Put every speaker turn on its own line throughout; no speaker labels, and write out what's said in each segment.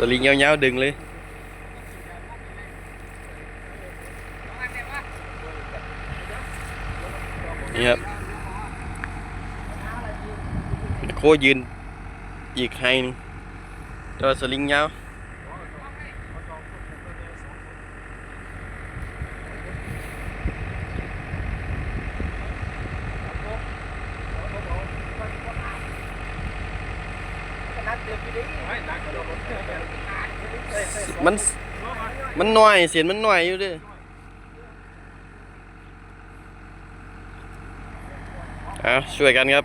สลิงยาวๆดึงเลยนี่ครับโคยืนอีกไฮหนึงจอสลิงยาว มันมันหน่อยเสียงมันหน่อยอยู่ดิเอาช่วยกันครับ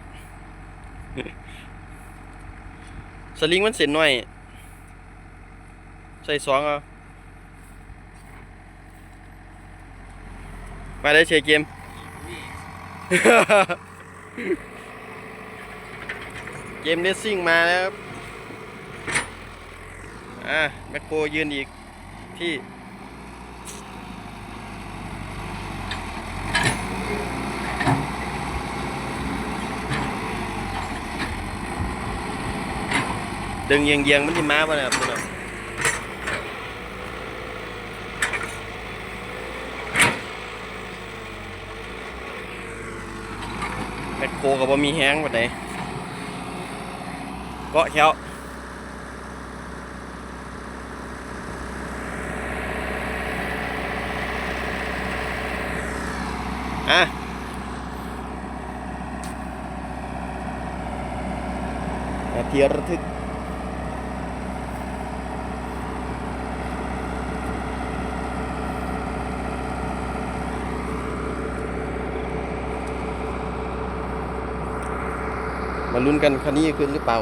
สลิงมันเสียงหน่อย ใส่สองเอามาได้เชียร์เกม เกมเลสซิ่งมาแล้วครับ อะแมคโครยืนอีกที่ดึงเยียงเยียงมันที่ม้าป่ะนี่ยครับพี่น้องแมคโครกับว่ามีแห้งป่ะไหนเกาะแคว อะนาทีระทึกมาลุ้นกันคันนี้ขึ้นหรือเปล่า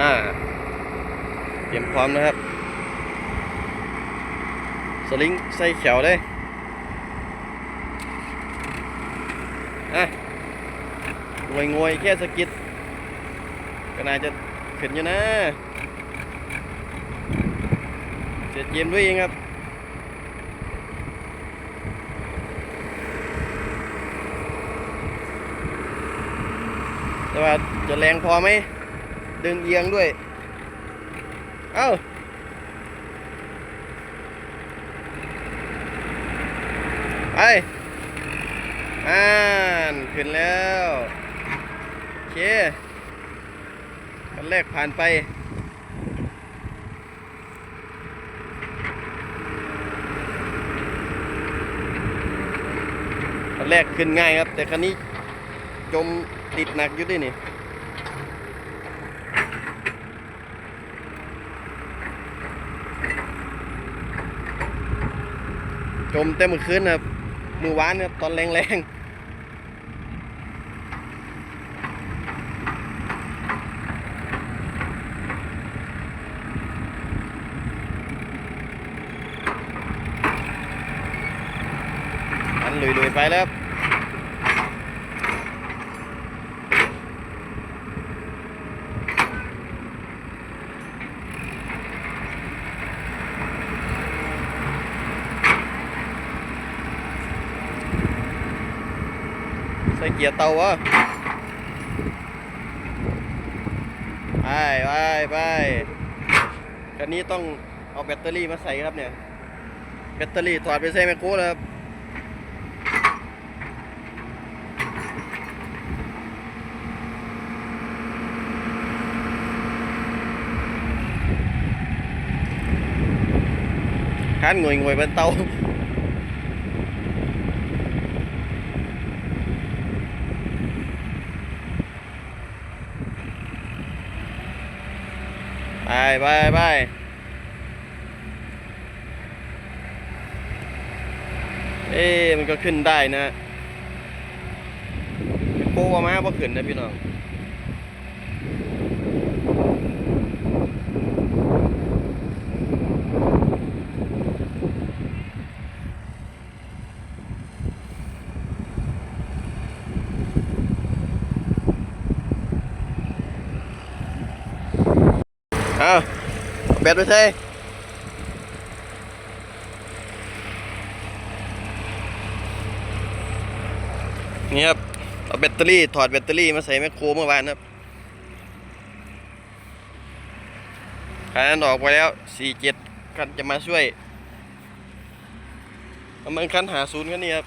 อ่าเตรียมพร้อมนะครับ สลิงใส่เขียวเลยอะงวยงวยแค่สกิดก็น่าจะขึ้นอยู่นะเสียเจมด้วยเองครับแต่ว่าจะแรงพอไหม ดึงเอียงด้วย เอ้าไปอ่านขึ้นแล้วโอเคกันแรกผ่านไปคันแรกขึ้นง่ายครับ แต่คันนี้จมติดหนักอยู่ด้วยนี่ จมเต็มมือคืนครับ มือวานครับตอนแรงๆมันลุยๆไปแล้วครับใส่ เกียร์เตาวะไปไปไปคันนี้ต้องเอาแบตเตอรี่มาใส่ครับเนี่ย แบตเตอรี่ถอดไปใส่แมคโครแล้วครับ khán người ngồi bên tàu ไปไปไปเอ๊มันก็ขึ้นได้นะโค้ว่ามาบ่ขึ้นนะพี่น้อง แบตไปใช่นี่ครับ เอาแบตเตอรี่ ถอดแบตเตอรี่มาใส่แมคโครเมื่อวานครับคันนั้นออกไปแล้ว47คันจะมาช่วยเอามันคันหาศูนย์กันนี่ครับ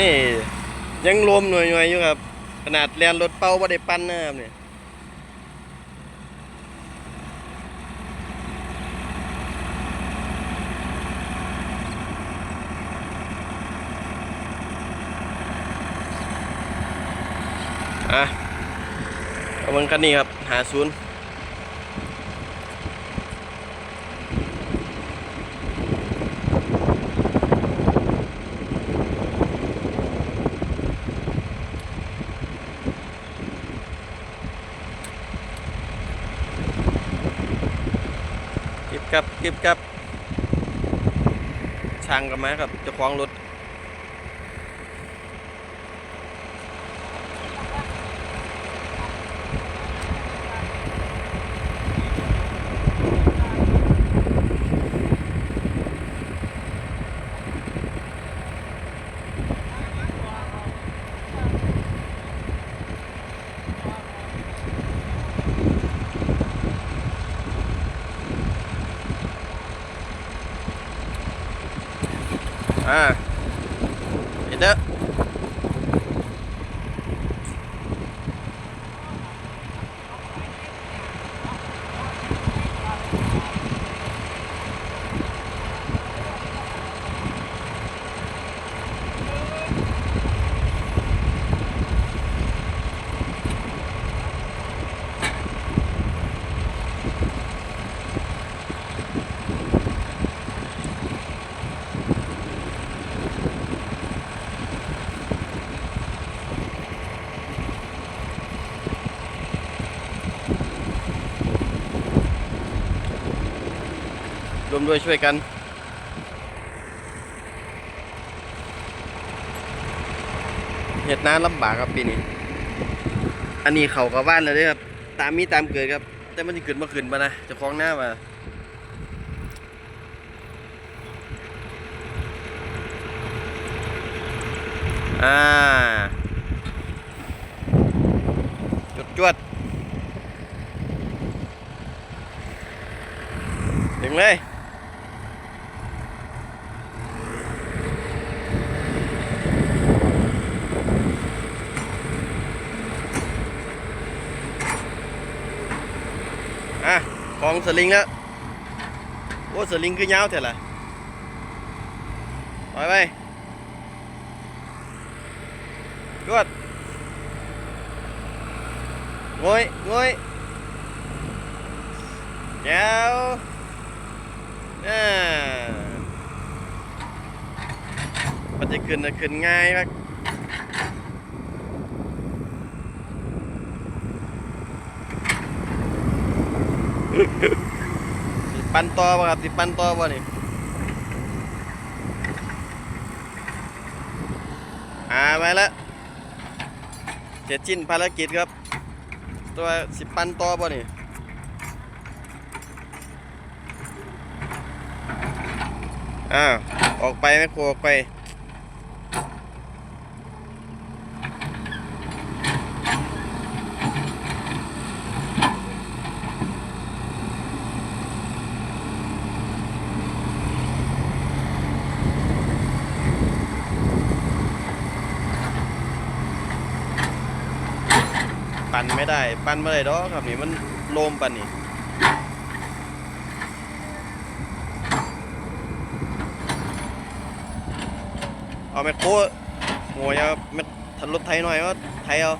นี่ ยังรวมหน่วยๆอยู่ครับ ขนาดแลนรถเป้าบ่ได้ปั้นนะครับเนี่ยอะเอามันคันนี้ครับหาศูนย์เคลิปครับช่างกันมาครับเจะคล้าของรถ อ่ รวมด้วยช่วยกัน เห็ดน้ำลำบากครับปีนี้ อันนี้เขากับบ้านเลยด้อครับ ตามมีตามเกิดครับ แต่มันจะเกิดมาขึ้นปะนะจะคล้องหน้ามาอ่าจุดจวดถึงเลย อะข องสลิงแล้วโอ้สลิงคือยาวเท่าไหร่ปล่อยไปรวดงอยงอยแก้วอ่ามันจะขึ้นจะขึ้นง่ายมากสิ ปันต่อป่ะครับสิปันต่อป่ะนี่อ่าไปแล้วเสร็จชิ้นภารกิจครับ ตัวสิปันต่อป่ะนี่อ้าวออกไปแม่ครัวออกไป ปั่นไม่ได้ ปั่นไม่ได้ดอกครับนี่มันโลมปั่นนี่เอาแมคโครโง่ยเอาแมคทันรถไทยหน่อยว่าไทยเอา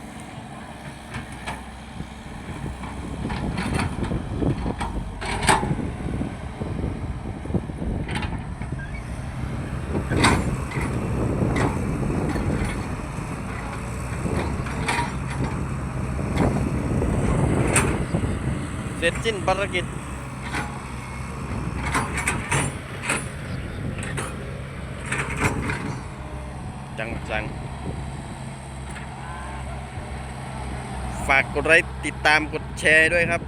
ร็จสิ้นภารกิจจังจังฝากกดไลค์ติดตามกดแชร์ด้วยครับ